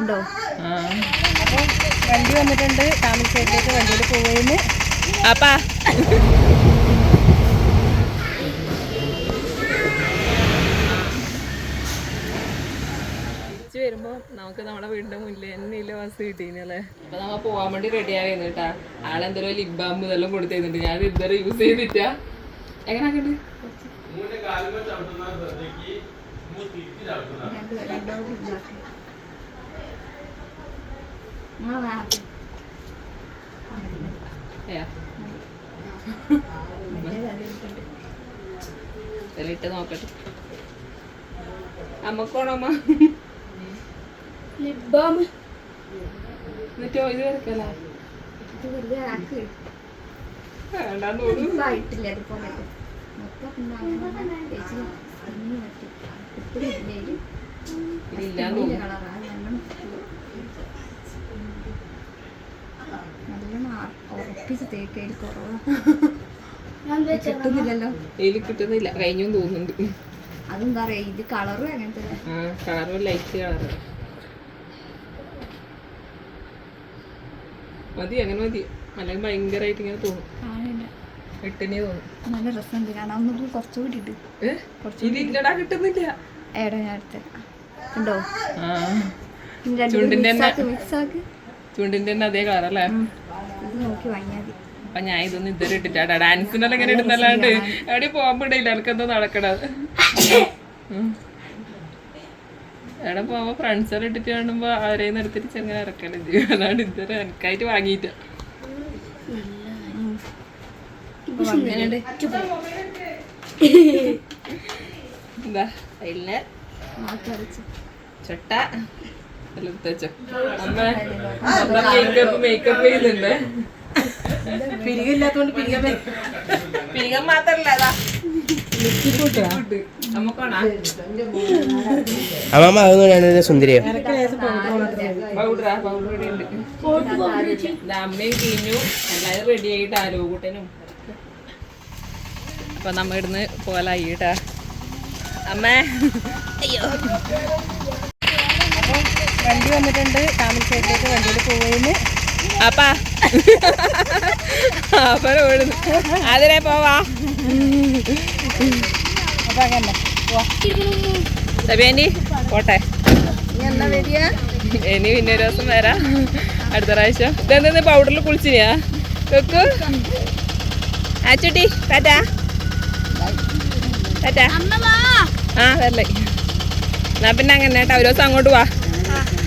ഉണ്ടോ? ആ. അപ്പോൾ വണ്ടി വന്നിട്ടുണ്ട്. താമരശ്ശേരിയിലേക്ക് വണ്ടിയിൽ പോവുകയെന്ന് അപ്പാ. തിരിച്ചു വരുമ്പോ നമുക്ക് നമ്മുടെ വീടിന്റെ മുന്നിൽ എന്നില്ല ബസ് കിട്ടീനല്ലേ അപ്പൊ നമ്മ പോവാൻ വേണ്ടി റെഡി ആയിരുന്നു കേട്ടാ ആളെന്തോ ലിപ് ബാം ഇതെല്ലാം കൊടുത്തിരുന്നുണ്ട്. ഞാൻ ഇതുവരെ യൂസ് ചെയ്തിട്ട എങ്ങനെ ആക്കണ്ട്? ഇതിലിട്ട് നോക്കട്ടെ. അമ്മക്കോണമ്മ. ലിബാം എന്നിട്ടോ ഇത് വരക്കല്ലേ? ഇത് വലിയ ആക്ക്. വേണ്ടാന്ന് തോന്നുന്നു. ഇപ്പായിട്ടില്ല അതുപോലെ മൊത്തം ഇല്ലേ കളറാണ് ഉറപ്പിച്ച് തേക്കയിൽ കുറവാണ് കിട്ടുന്നില്ലല്ലോ. ഇതിൽ കിട്ടുന്നില്ല. കഴിഞ്ഞു തോന്നുന്നുണ്ട്. അതെന്താ പറയാ ഇത് കളറും അങ്ങനത്തെ കളറും ലൈറ്റ് കളറ്. മതി അങ്ങനെ മതി. അല്ലെങ്കിൽ ഭയങ്കരമായിട്ട് ഇങ്ങനെ തോന്നും. കാണുന്നില്ല എട്ടിനെ തോന്നും. നല്ല രസമുണ്ട്. കാരണം ഒന്നും കുറച്ചുകൂടി ഇട്ട് ഇല്ലടാ കിട്ടുന്നില്ല. ഏടാ ഞാൻ എടുത്തത് ഉണ്ടോ ആ. ചുണ്ടിന്റെ ചുണ്ടിന്റെ തന്നെ അതേ കളറല്ലേ അല്ലേ? അപ്പൊ ഞാൻ ഇതൊന്നും ഇതുവരെ ഇട്ടിട്ടാ ഡാൻസിനെല്ലാം ഇങ്ങനെ ഇടുന്നല്ലാണ്ട് എവിടെ പോകുമ്പോഴില്ല എനിക്കെന്തോ നടക്കണത്. എവിടെ പോകുമ്പോ ഫ്രണ്ട്സ് എല്ലാം ഇട്ടിട്ട് കാണുമ്പോ അവരെ നിർത്തിട്ട് ചെങ്ങനെ ഇറക്കലും അതാണ് ഇതുവരെ എനിക്കായിട്ട് വാങ്ങിയിട്ട്. എന്താ അതിലെ ചൊട്ട. എല്ലാം തേച്ചോ അമ്മ മേക്കപ്പ് ചെയ്യുന്നുണ്ട്. പിരികില്ലാത്തോണ്ട് പിരികം മാത്രല്ല സുന്ദരിയോ. അമ്മയും എല്ലാവരും റെഡി ആയിട്ട് ആലോകൂട്ടനും അപ്പൊ നമ്മ ഇവിടുന്ന് പോലായിട്ടാ അമ്മേ. അയ്യോ. വണ്ടി വന്നിട്ടുണ്ട്. താമരശ്ശേരിയിലേക്ക് വണ്ടിയിൽ പോവുകയെന്ന് അപ്പാ. അപ്പം ഓടുന്നു. അതിനെ പോവാ. അങ്ങനെ. സബിയാന്റി പോട്ടെ. ഇനി എന്നാ വരിക? ഇനി പിന്നെ ഒരു ദിവസം വരാം. അടുത്ത പ്രാവശ്യം. ഇതെന്തെന്ന് പൗഡറിൽ കുളിച്ചിനാ വെക്കു. ആച്ചുട്ടി ടാറ്റാ. ടാറ്റാ. ആ വരല്ലേ എന്നാ പിന്നെ അങ്ങനെ കേട്ടോ. ഒരു ദിവസം അങ്ങോട്ട് വാ.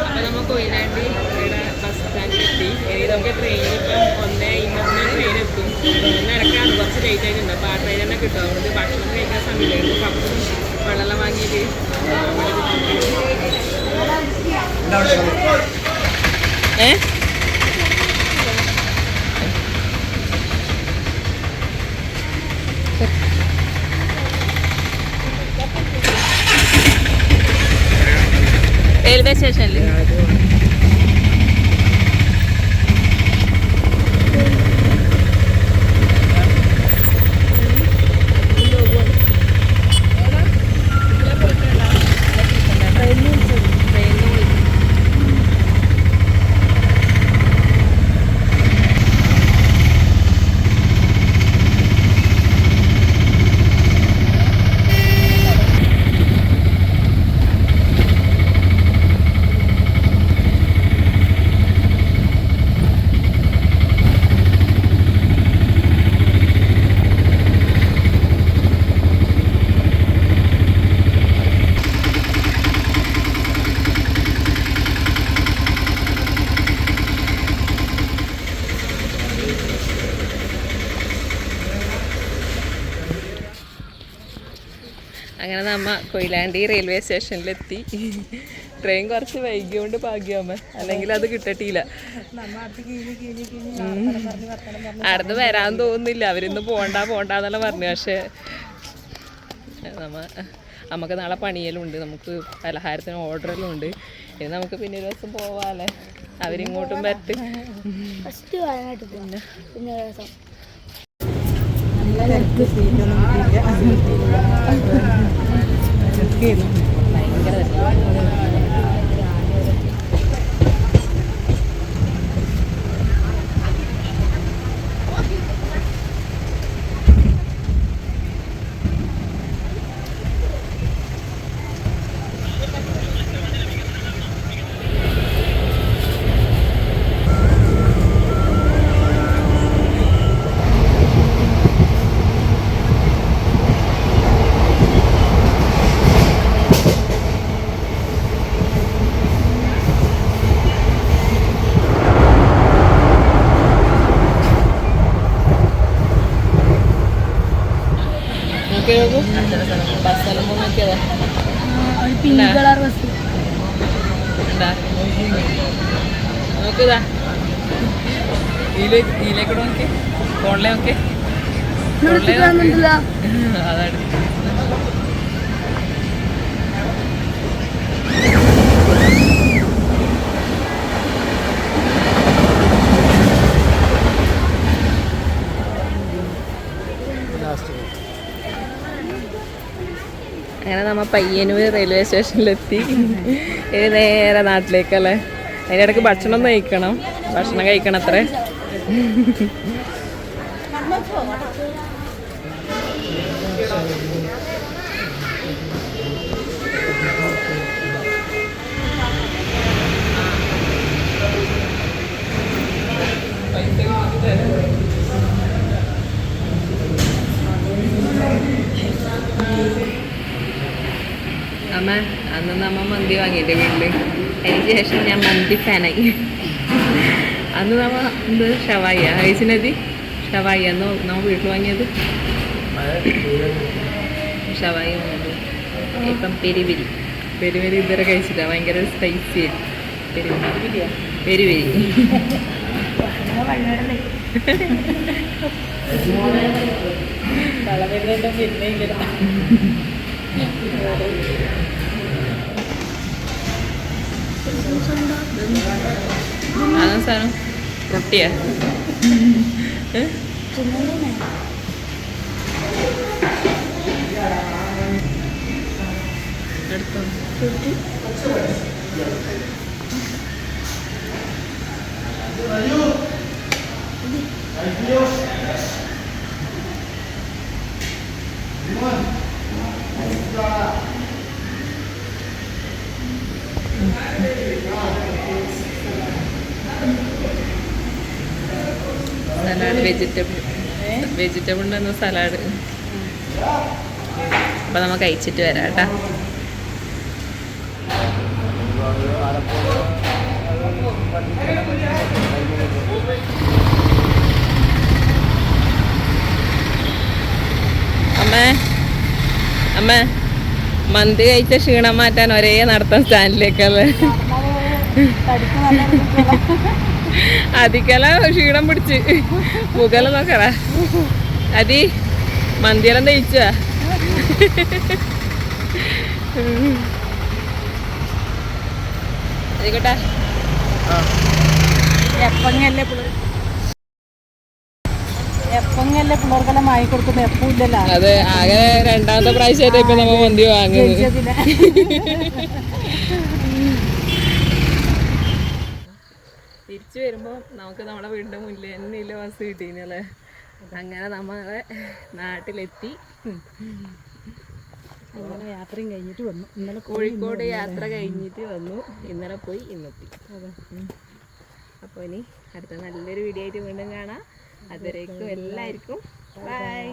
അപ്പൊ നമുക്ക് കൊയിലാണ്ടി ഇവിടെ ബസ് സ്റ്റാൻഡിലെത്തി ഇനി നമുക്ക് ട്രെയിൻ ഇപ്പം ഒന്നേ ഇന്നത്തെ ട്രെയിൻ എത്തും ഒന്ന് ഇറക്കാണ് കുറച്ച് ലേറ്റ് ആയിട്ടുണ്ട്. അപ്പോൾ ആ ട്രെയിൻ തന്നെ കിട്ടും. അതുകൊണ്ട് ഭക്ഷണം കഴിക്കാൻ സമയമായിരുന്നു കപ്പും വെള്ളം വാങ്ങിയിട്ട് ഏ? റെയിൽവേ സ്റ്റേഷനിൽ അങ്ങനെ നമ്മ കൊയിലാണ്ടി റെയിൽവേ സ്റ്റേഷനിലെത്തി ട്രെയിൻ കുറച്ച് വൈകിയോണ്ട് ഭാഗ്യമ്മ. അല്ലെങ്കിൽ അത് കിട്ടട്ടില്ല അടുത്ത് വരാൻ തോന്നുന്നില്ല. അവരിന്ന് പോണ്ട പോണ്ടെന്നെല്ലാം പറഞ്ഞു. പക്ഷെ നമ്മ നമുക്ക് നാളെ പണിയലുണ്ട് നമുക്ക് പലഹാരത്തിന് ഓർഡറെല്ലാം ഉണ്ട് ഇനി നമുക്ക് പിന്നെ ഒരു ദിവസം പോവാല്ലേ? അവരിങ്ങോട്ടും പറ്റ് പിന്നെ? പിന്നെ ഒരു ദിവസം ഭയങ്കര നോക്കി നോക്കൂ ബസ്സെല്ലാം പോകുന്ന നോക്കിയതാ ഒരു പിങ്ക് കളർ ബസ് നോക്കുതാ ഇതിലേക്ക് ഇതിലേക്കൂടെ നോക്കി ഫോണിലെ നോക്കി ഫോണിലെ നോക്ക്. അങ്ങനെ നമ്മൾ പയ്യന്നൂർ റെയിൽവേ സ്റ്റേഷനിലെത്തി ഇനി നേരെ നാട്ടിലേക്കല്ലേ? അതിന്റെ ഇടയ്ക്ക് ഭക്ഷണം കഴിക്കണം. ഭക്ഷണം കഴിക്കണം അത്രേ അമ്മ അന്ന് നമ്മ മന്തി വാങ്ങിയിട്ട് വീട്ടിൽ അതിന് ശേഷം ഞാൻ മന്തി ഫാനായി അന്ന് നമ്മ എന്ത് ഷവായ? ഐസിനതി ഷവായി. അന്ന് നമ്മ വീട്ടിൽ വാങ്ങിയത്? ഷവായി ഇപ്പം പെരി പെരുവരി പെരി പെരി ഇതുവരെ കഴിച്ചില്ല ഭയങ്കര സ്പൈസി പെരുവരി. പെരി പെരി പിന്നെ അതാ സാധനം റൊട്ടിയാ എടുത്തോ സലാഡ് വെജിറ്റബിൾ വെജിറ്റബിൾ എന്ന സലാഡ് അപ്പൊ നമ്മ കഴിച്ചിട്ട് വരാം കേട്ടാ അമ്മേ അമ്മേ മന്തി കഴിച്ച ക്ഷീണം മാറ്റാൻ ഒരേ നടത്തം സ്റ്റാൻഡിലേക്കല്ലേ അതിക്കല ക്ഷീണം പിടിച്ച്. മുഖല നോക്കറ അതി മന്തിയെല്ലാം തയ്ച്ച ആയിക്കോട്ടെ എപ്പങ്ങല്ലേ പിള്ളേർ? എപ്പങ്ങല്ലേ പിള്ളേർക്കെല്ലാം വാങ്ങിക്കൊടുക്കുന്നത് അതെ ആകെ രണ്ടാമത്തെ പ്രാവശ്യമായിട്ട് ഇപ്പൊ നമ്മ മന്തി വാങ്ങുന്നത്. തിരിച്ചു വരുമ്പോൾ നമുക്ക് നമ്മുടെ വീടിന്റെ മുന്നിൽ തന്നെയില്ല ബസ് കിട്ടീനല്ലേ അങ്ങനെ നമ്മളെ നാട്ടിലെത്തി. അങ്ങനെ യാത്രയും കഴിഞ്ഞിട്ട് വന്നു. ഇന്നലെ കോഴിക്കോട് യാത്ര കഴിഞ്ഞിട്ട് വന്നു. ഇന്നലെ പോയി ഇന്നെത്തി. അപ്പോൾ ഇനി അടുത്ത നല്ലൊരു വീഡിയോ ആയിട്ട് വീണ്ടും കാണാം. അതുവരേക്കും എല്ലാവർക്കും ബൈ